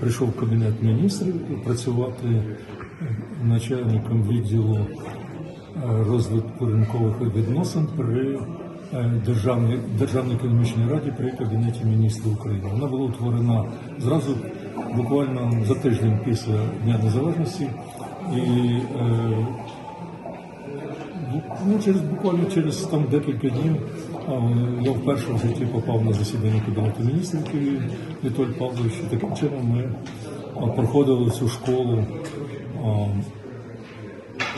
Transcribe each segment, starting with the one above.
прийшов кабінет міністрів працювати начальником відділу е, розвитку ринкових відносин при е, Державній, Державній економічній раді при Кабінеті міністрів України. Вона була утворена зразу буквально за тиждень після Дня Незалежності. І е, ну, через буквально через там декілька днів я вперше в житті попав на засідання Кабінету міністрів Києві Віталь Павлович. Таким чином ми проходили цю школу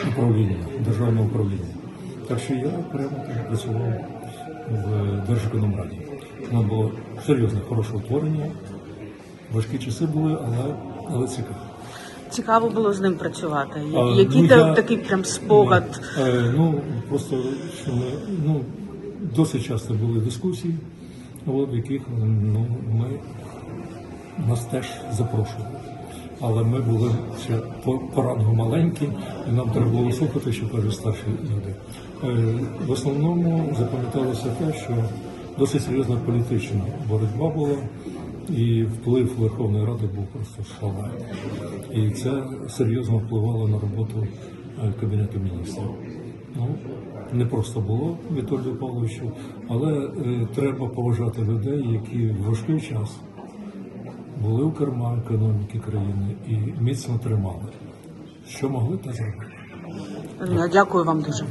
управління, державного управління. Так що я прямо так працював в Держекономраді. Воно було серйозне, хороше утворення. Важкі часи були, але, але цікаво. Цікаво було з ним працювати. Який ну, я- такий прям спогад? Е, ну, просто що ми, ну, досить часто були дискусії, в яких ну, ми, нас теж запрошували. Але ми були ще по, по рангу маленькі, і нам треба було слухати, що кажуть старші люди. Е, в основному запам'яталося те, що досить серйозна політична боротьба була, і вплив Верховної Ради був просто шалений. І це серйозно впливало на роботу е, Кабінету міністрів. Ну, не просто було Віталію Павловичу, але е, треба поважати людей, які в важкий час були у керма економіки країни і міцно тримали. Що могли, те зробили. Я дякую вам дуже.